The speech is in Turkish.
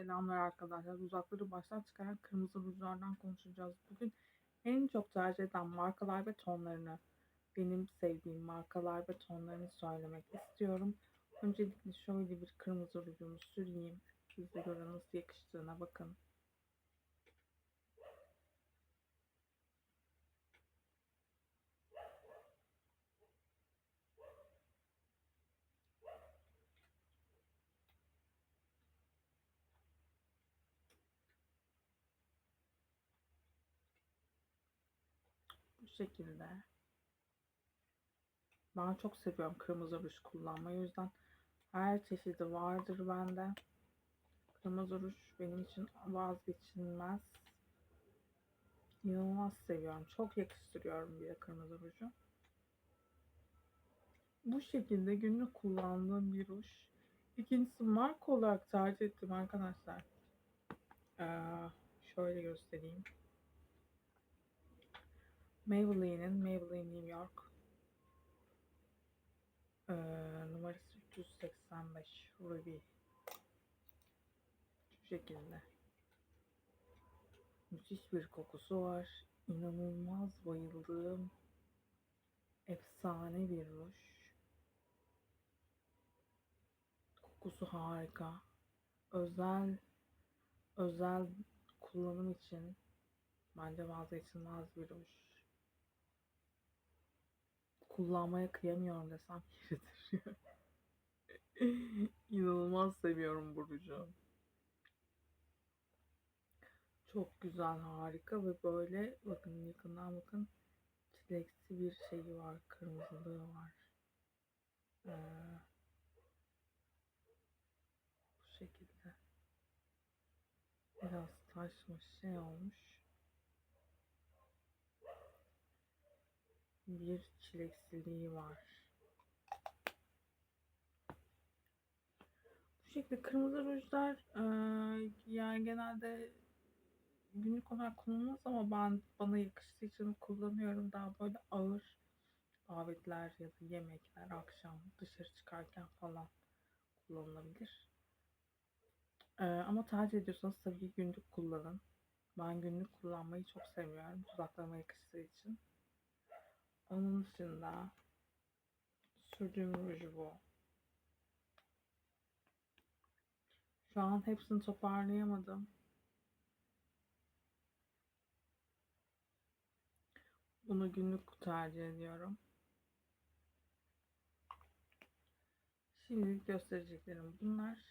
Selamlar arkadaşlar. Uzakları baştan çıkaran kırmızı rujlardan konuşacağız. Bugün en çok tercih edilen markalar ve tonlarını, benim sevdiğim markalar ve tonlarını söylemek istiyorum. Öncelikle şöyle bir kırmızı rujumu süreyim. Siz de görün nasıl yakıştığına bakın. Şekilde. Ben çok seviyorum kırmızı ruj kullanmayı. O yüzden her çeşidi vardır bende. Kırmızı ruj benim için vazgeçilmez. İnanılmaz seviyorum. Çok yakıştırıyorum bir de kırmızı ruju. Bu şekilde günlük kullandığım bir ruj. İkincisi marka olarak tercih ettim arkadaşlar. Ee, şöyle göstereyim. Maybelline'in Maybelline New York. Ee, numarası 385 Ruby. Şu şekilde. Müthiş bir kokusu var. İnanılmaz bayıldığım efsane bir ruj. Kokusu harika. Özel özel kullanım için bence vazgeçilmez bir ruj kullanmaya kıyamıyorum desem yeridir. İnanılmaz seviyorum bu ruju. Çok güzel, harika ve böyle bakın yakından bakın çileksi bir şeyi var, kırmızılığı var. Ee, bu şekilde. Biraz taşmış şey olmuş. Bir çileksiliği var. Bu şekilde kırmızı rujlar e, yani genelde günlük olarak kullanılmaz ama ben bana yakıştığı için kullanıyorum. Daha böyle ağır davetler ya da yemekler, akşam dışarı çıkarken falan kullanılabilir. E, ama tercih ediyorsanız tabii ki günlük kullanın. Ben günlük kullanmayı çok seviyorum. Dudaklarıma yakıştığı için. Onun dışında sürdüğüm ruj bu. Şu an hepsini toparlayamadım. Bunu günlük tercih ediyorum. Şimdilik göstereceklerim bunlar.